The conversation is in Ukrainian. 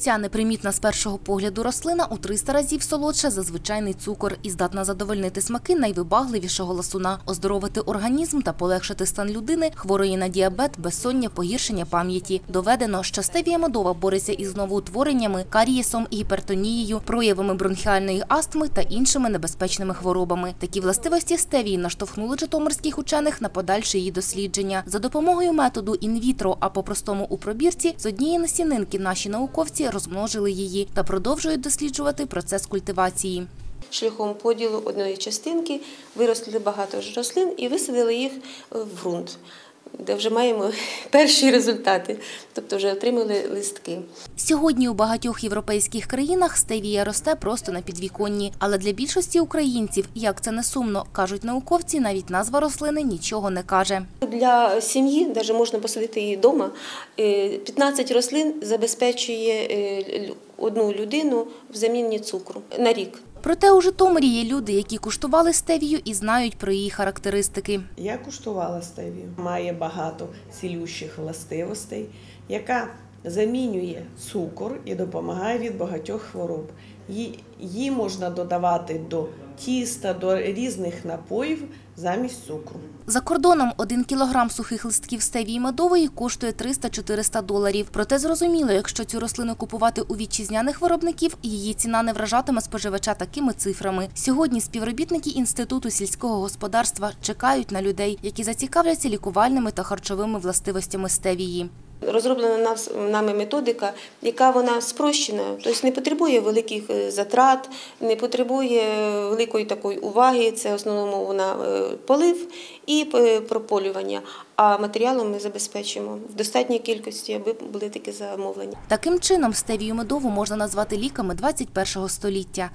Ця непримітна з першого погляду рослина у 300 разів солодша за звичайний цукор і здатна задовольнити смаки найвибагливішого ласуна, оздоровити організм та полегшити стан людини, хворої на діабет, безсоння, погіршення пам'яті. Доведено, що стевія медова бореться із новоутвореннями, карієсом, гіпертонією, проявами бронхіальної астми та іншими небезпечними хворобами. Такі властивості стевії наштовхнули житомирських учених на подальше її дослідження. За допомогою методу інвітро, а по-простому у пробірці, з однієї насінинки наші науковці розмножили її та продовжують досліджувати процес культивації. Шляхом поділу одної частинки виросли багато рослин і висадили їх в ґрунт, де вже маємо перші результати, тобто вже отримали листки. Сьогодні у багатьох європейських країнах стевія росте просто на підвіконні. Але для більшості українців, як це не сумно, кажуть науковці, навіть назва рослини нічого не каже. Для сім'ї, навіть можна посадити її вдома, 15 рослин забезпечує е, одну людину в заміні цукру на рік. Проте у Житомирі є люди, які куштували стевію і знають про її характеристики. Я куштувала стевію. Має багато цілющих властивостей, яка замінює цукор і допомагає від багатьох хвороб. Її, можна додавати до тіста, до різних напоїв замість цукру. За кордоном один кілограм сухих листків стевії медової коштує 300-400 доларів. Проте зрозуміло, якщо цю рослину купувати у вітчизняних виробників, її ціна не вражатиме споживача такими цифрами. Сьогодні співробітники Інституту сільського господарства чекають на людей, які зацікавляться лікувальними та харчовими властивостями стевії. Розроблена нами методика, яка вона спрощена, тобто не потребує великих е, затрат, не потребує великої такої уваги. Це в основному вона е, полив і е, прополювання. А матеріалом ми забезпечуємо в достатній кількості, аби були такі замовлення. Таким чином, стевію медову можна назвати ліками 21 століття.